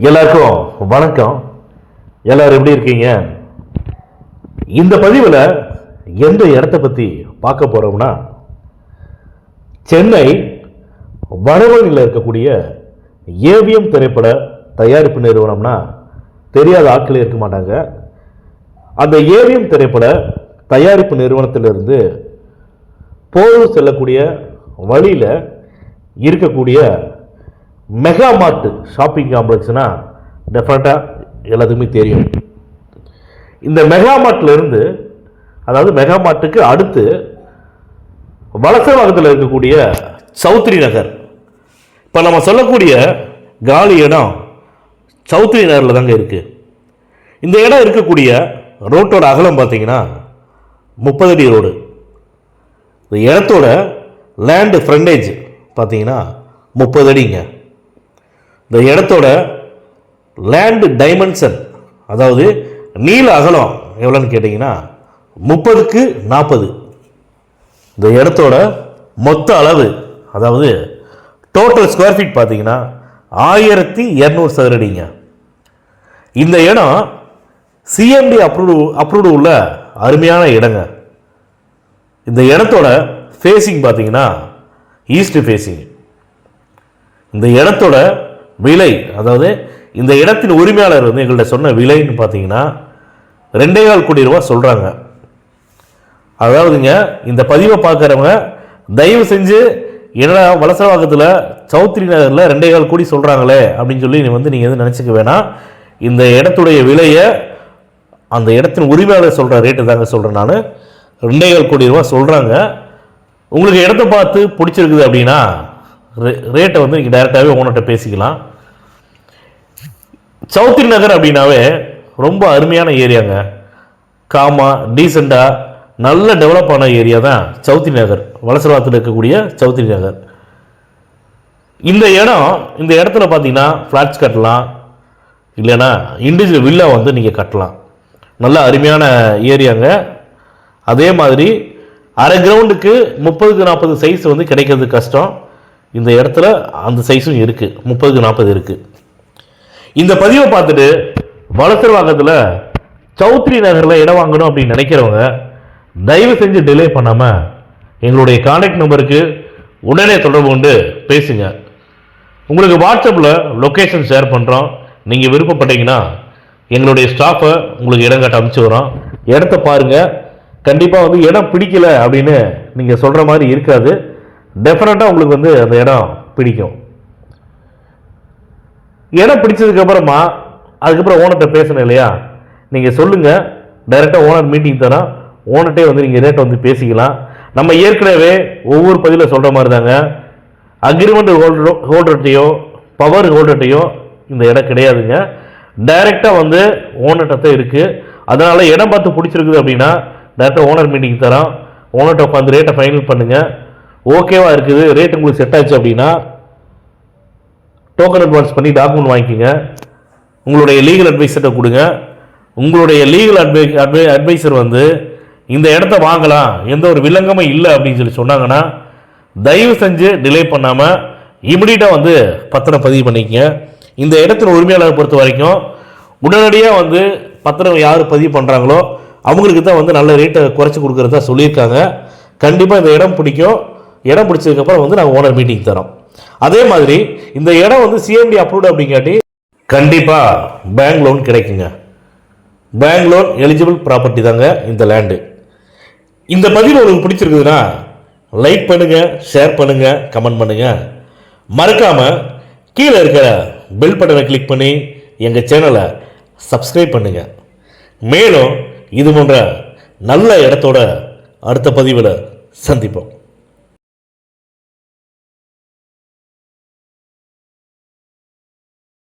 எல்லாருக்கும் வணக்கம். எல்லாரும் எப்படி இருக்கீங்க? இந்த பதிவில் எந்த இடத்த பற்றி பார்க்க போகிறோம்னா சென்னை வடவழியில் இருக்கக்கூடிய ஏவிஎம் திரைப்பட தயாரிப்பு நிறுவனம்னா தெரியாத ஆட்களே இருக்க மாட்டாங்க. அந்த ஏவிஎம் திரைப்பட தயாரிப்பு நிறுவனத்திலிருந்து போரூர் செல்லக்கூடிய வழியில் இருக்கக்கூடிய மெகா மார்ட் ஷாப்பிங் காம்ப்ளெக்ஸ்னா டெஃபினட்டாக எல்லாத்துக்குமே தெரியும். இந்த மெகா மார்ட்லேருந்து அதாவது மெகா மார்ட்டுக்கு அடுத்து வலசவாகத்தில் இருக்கக்கூடிய சௌத்ரி நகர். இப்போ நம்ம சொல்லக்கூடிய காலி இடம் சௌத்ரி நகரில் தாங்க இருக்குது இந்த இடம் இருக்கக்கூடிய ரோட்டோட அகலம் பார்த்தீங்கன்னா முப்பது அடி ரோடு. இந்த இடத்தோட லேண்டு ஃப்ரண்டேஜ் பார்த்தீங்கன்னா முப்பது அடிங்க. இந்த இடத்தோட லேண்டு டைமென்ஷன் அதாவது நீள அகலம் எவ்வளோன்னு கேட்டிங்கன்னா முப்பதுக்கு நாற்பது இந்த இடத்தோட மொத்த அளவு அதாவது டோட்டல் ஸ்கொயர் ஃபீட் பார்த்தீங்கன்னா ஆயிரத்தி இரநூறு சதுரடிங்க. இந்த இடம் சிஎம்டி அப்ரூவ் அப்ரூவ்டு உள்ள அருமையான இடங்க. இந்த இடத்தோட ஃபேஸிங் பார்த்தீங்கன்னா ஈஸ்ட் ஃபேஸிங் இந்த இடத்தோட விலை அதாவது இந்த இடத்தின் உரிமையாளர் வந்து எங்கள்கிட்ட சொன்ன விலைன்னு பார்த்தீங்கன்னா ரெண்டே கால் கோடி ரூபா சொல்கிறாங்க அதாவதுங்க இந்த பதிவை பார்க்குறவங்க தயவு செஞ்சு என்னடா வலசவாக்கத்தில் சௌத்ரி நகரில் ரெண்டே கால் கோடி சொல்கிறாங்களே அப்படின்னு சொல்லி நீ வந்து நீங்கள் எதுவும் நினச்சிக்க வேணாம். இந்த இடத்துடைய விலையை அந்த இடத்தின் உரிமையாளர் சொல்கிற ரேட்டு தாங்க சொல்கிறேன் நான். ரெண்டே கால் கோடி ரூபா சொல்கிறாங்க உங்களுக்கு இடத்த பார்த்து பிடிச்சிருக்குது அப்படின்னா ரே ரேட்டை வந்து நீங்கள் டைரெக்டாகவே ஓனர்கிட்ட பேசிக்கலாம். சௌத்ரி நகர் அப்படின்னாவே ரொம்ப அருமையான ஏரியாங்க. காமா டீசெண்டாக நல்ல டெவலப் ஆன ஏரியா தான் சௌத்ரி நகர். வலசரவாத்தில் இருக்கக்கூடிய சௌத்ரி நகர். இந்த இடம் இந்த இடத்துல பார்த்தீங்கன்னா ஃப்ளாட்ஸ் கட்டலாம். இல்லைன்னா இண்டிவிஜுவல் வில்லா வந்து நீங்கள் கட்டலாம். நல்ல அருமையான ஏரியாங்க. அதே மாதிரி அரை கிரவுண்டுக்கு முப்பதுக்கு நாற்பது சைஸ் வந்து கிடைக்கிறது கஷ்டம். இந்த இடத்துல அந்த சைஸும் இருக்குது முப்பதுக்கு நாற்பது இருக்குது இந்த பதிவை பார்த்துட்டு வளசர்வாக்கத்தில் சௌத்ரி நகரில் இடம் வாங்கணும் அப்படின்னு நினைக்கிறவங்க தயவு செஞ்சு டிலே பண்ணாமல் எங்களுடைய கான்டாக்ட் நம்பருக்கு உடனே தொடர்பு கொண்டு பேசுங்க. உங்களுக்கு வாட்ஸ்அப்பில் லொக்கேஷன் ஷேர் பண்ணுறோம் நீங்கள் விருப்பப்பட்டீங்கன்னா எங்களுடைய ஸ்டாஃபை உங்களுக்கு இடம் காட்ட அனுப்பிச்சி வரோம் இடத்த பாருங்கள் கண்டிப்பாக வந்து இடம் பிடிக்கல அப்படின்னு நீங்கள் சொல்கிற மாதிரி இருக்காது. டெஃபினட்டாக உங்களுக்கு வந்து அந்த இடம் பிடிக்கும். இடம் பிடிச்சதுக்கு அப்புறமா அதுக்கப்புறம் ஓனர்கிட்ட பேசணும் இல்லையா? நீங்கள் சொல்லுங்கள் டைரெக்டாக ஓனர் மீட்டிங் தரோம் ஓனர்கிட்டே வந்து நீங்கள் ரேட்டை வந்து பேசிக்கலாம். நம்ம ஏற்கனவே ஒவ்வொரு பதிவில் சொல்கிற மாதிரி தாங்க அக்ரிமெண்ட் ஹோல்டரோ ஹோல்டர்கிட்டையோ பவர் ஹோல்டர்கிட்டையோ இந்த இடம் கிடையாதுங்க. டைரெக்டாக வந்து ஓனர்கிட்ட தான் இருக்குது அதனால் இடம் பார்த்து பிடிச்சிருக்குது அப்படின்னா டேரெக்டாக ஓனர் மீட்டிங் தரோம் ஓனர்கிட்ட உட்காந்து ரேட்டை ஃபைனல் பண்ணுங்கள் ஓகேவாக இருக்குது. ரேட் உங்களுக்கு செட் ஆச்சு அப்படின்னா டோக்கன் அட்வான்ஸ் பண்ணி டாக்குமெண்ட் வாங்கிக்கோங்க. உங்களுடைய லீகல் அட்வைசர்கிட்ட கொடுங்க. உங்களுடைய லீகல் அட்வை அட்வை அட்வைசர் வந்து இந்த இடத்த வாங்கலாம் எந்த ஒரு வில்லங்கமும் இல்லை அப்படின்னு சொல்லி சொன்னாங்கன்னா தயவு செஞ்சு டிலே பண்ணாமல் இமிடியட்டாக வந்து பத்திரம் பதிவு பண்ணிக்கங்க. இந்த இடத்தின் உரிமையாளரை பொறுத்த வரைக்கும் உடனடியாக வந்து பத்திரம் யார் பதிவு பண்ணுறாங்களோ அவங்களுக்கு தான் வந்து நல்ல ரேட்டை குறைச்சி கொடுக்குறதா சொல்லியிருக்காங்க. கண்டிப்பாக இந்த இடம் பிடிக்கும். இடம் பிடிச்சதுக்கப்புறம் வந்து நாங்கள் ஓனர் மீட்டிங் தரோம் அதே மாதிரி இந்த இடம் வந்து சிஎம்பி அப்ரூவ்டு அப்படிங்காட்டி கண்டிப்பாக பேங்க் லோன் கிடைக்குங்க. பேங்க் லோன் எலிஜிபிள் ப்ராப்பர்ட்டி தாங்க இந்த லேண்டு இந்த பதிவு உங்களுக்கு பிடிச்சிருக்குதுன்னா லைக் பண்ணுங்க ஷேர் பண்ணுங்க கமெண்ட் பண்ணுங்க. மறக்காம கீழே இருக்கிற பெல் பட்டனை கிளிக் பண்ணி எங்கள் சேனலை சப்ஸ்கிரைப் பண்ணுங்க. மேலும் இது போன்ற நல்ல இடத்தோட அடுத்த பதிவில் சந்திப்போம்.